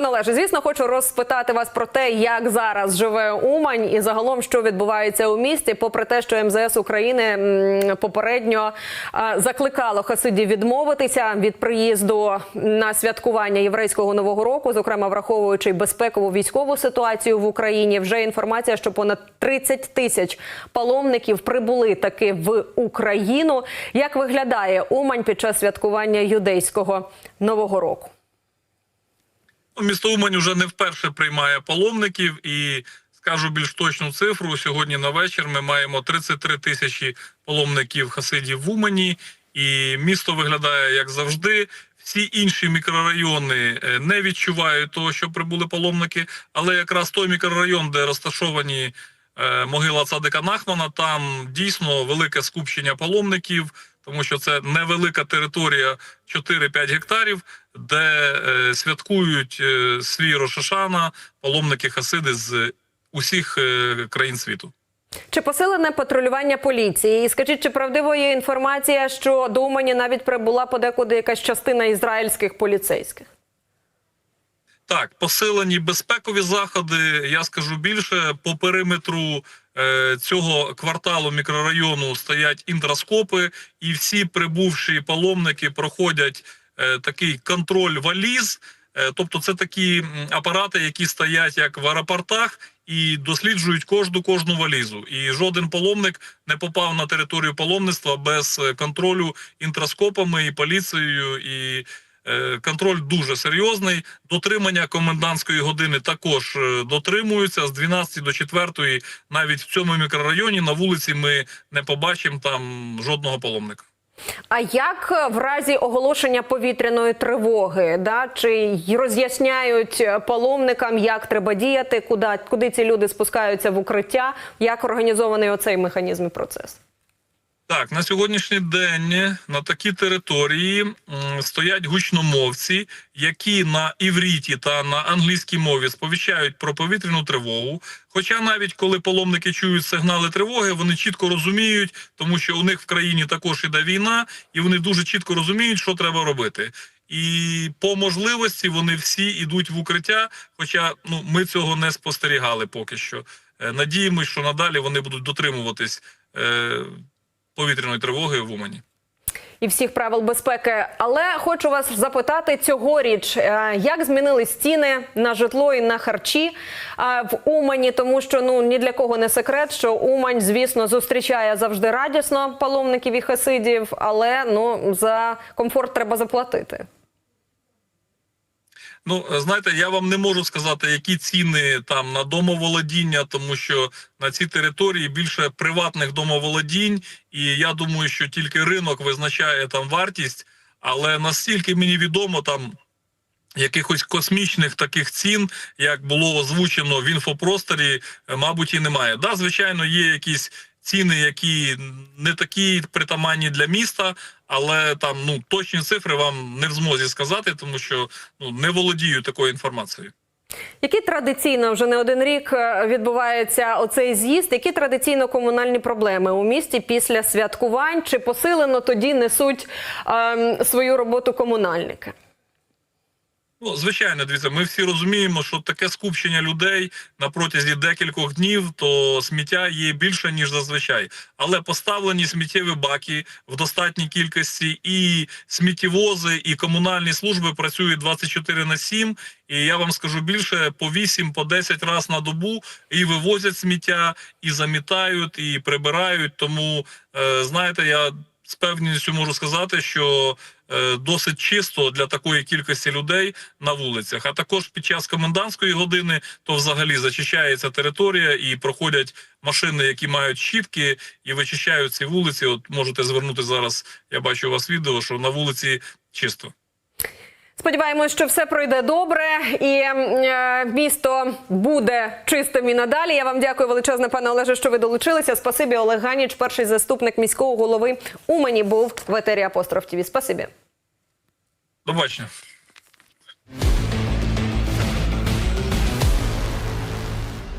Пане Олеже, звісно, хочу розпитати вас про те, як зараз живе Умань і загалом, що відбувається у місті, попри те, що МЗС України попередньо е, закликало хасидів відмовитися від приїзду на святкування єврейського нового року, зокрема враховуючи безпекову військову ситуацію в Україні. Вже інформація, що понад 30 тисяч паломників прибули таки в Україну. Як виглядає Умань під час святкування юдейського нового року? Місто Умань вже не вперше приймає паломників і скажу більш точну цифру. Сьогодні на вечір ми маємо 33 тисячі паломників хасидів в Умані, і місто виглядає як завжди. Всі інші мікрорайони е, не відчувають того, що прибули паломники, але якраз той мікрорайон, де розташовані е, могила цадика Нахмана, там дійсно велике скупчення паломників, тому що це невелика територія 4-5 гектарів, де е, святкують е, свій Рошашана паломники Хасиди з усіх е, країн світу. Чи посилене патрулювання поліції? І скажіть, чи правдиво є інформація, що до Умані навіть прибула подекуди якась частина ізраїльських поліцейських? Так, посилені безпекові заходи. Я скажу більше по периметру е, цього кварталу мікрорайону стоять інтраскопи, і всі прибувші паломники проходять е, такий контроль валіз. Е, тобто, це такі апарати, які стоять як в аеропортах. І досліджують кожну кожну валізу, і жоден паломник не попав на територію паломництва без е, контролю інтраскопами і поліцією, і Контроль дуже серйозний. Дотримання комендантської години також е, дотримуються з 12 до 4. Навіть в цьому мікрорайоні на вулиці ми не побачимо там жодного паломника. А як е, в разі оголошення повітряної тривоги? Да? Чи роз'ясняють е, паломникам, як треба діяти, куди, куди ці люди спускаються в укриття? Як організований оцей механізм і процес? Так, на сьогоднішній день на такій території стоять гучномовці, які на івріті та на англійській мові сповіщають про повітряну тривогу. Хоча навіть коли паломники чують сигнали тривоги, вони чітко розуміють, тому що у них в країні також іде війна, і вони дуже чітко розуміють, що треба робити. І по можливості вони всі йдуть в укриття. Хоча ну ми цього не спостерігали поки що. Е, Надіємось, що надалі вони будуть дотримуватись. Повітряної тривоги в Умані. і всіх правил безпеки. Але хочу вас запитати цьогоріч, е, як змінились ціни на житло і на харчі е, в Умані, тому що ну ні для кого не секрет, що Умань, звісно, зустрічає завжди радісно паломників і хасидів, але ну за комфорт треба заплатити. Ну, знаєте, я вам не можу сказати, які ціни там на домоволодіння, тому що на цій території більше приватних домоволодінь, і я думаю, що тільки ринок визначає там вартість, але настільки мені відомо там. Якихось космічних таких цін, як було озвучено в інфопросторі, е, мабуть, і немає. Да, звичайно, є якісь ціни, які не такі притаманні для міста, але там ну точні цифри вам не в змозі сказати, тому що ну не володію такою інформацією. Які традиційно вже не один рік е, відбувається оцей з'їзд? Які традиційно комунальні проблеми у місті після святкувань? Чи посилено тоді несуть ем, свою роботу комунальники? Ну, звичайно, дивіться, ми всі розуміємо, що таке скупчення людей на протязі декількох днів, то сміття є більше ніж зазвичай. Але поставлені сміттєві баки в достатній кількості, і сміттєвози, і комунальні служби працюють 24 на 7. І я вам скажу більше по 8, по 10 разів на добу і вивозять сміття, і замітають, і прибирають. Тому е, знаєте, я з певністю можу сказати, що досить чисто для такої кількості людей на вулицях. А також під час комендантської години то взагалі зачищається територія і проходять машини, які мають щітки і вичищають ці вулиці. От можете звернути зараз. Я бачу у вас відео, що на вулиці чисто. Сподіваємось, що все пройде добре, і е, місто буде чистим і надалі. Я вам дякую величезне, пане Олеже, що ви долучилися. Спасибі, Олег Ганіч, перший заступник міського голови Умані, був в етері Апостроф ТІВІ. Спасибі. До побачення.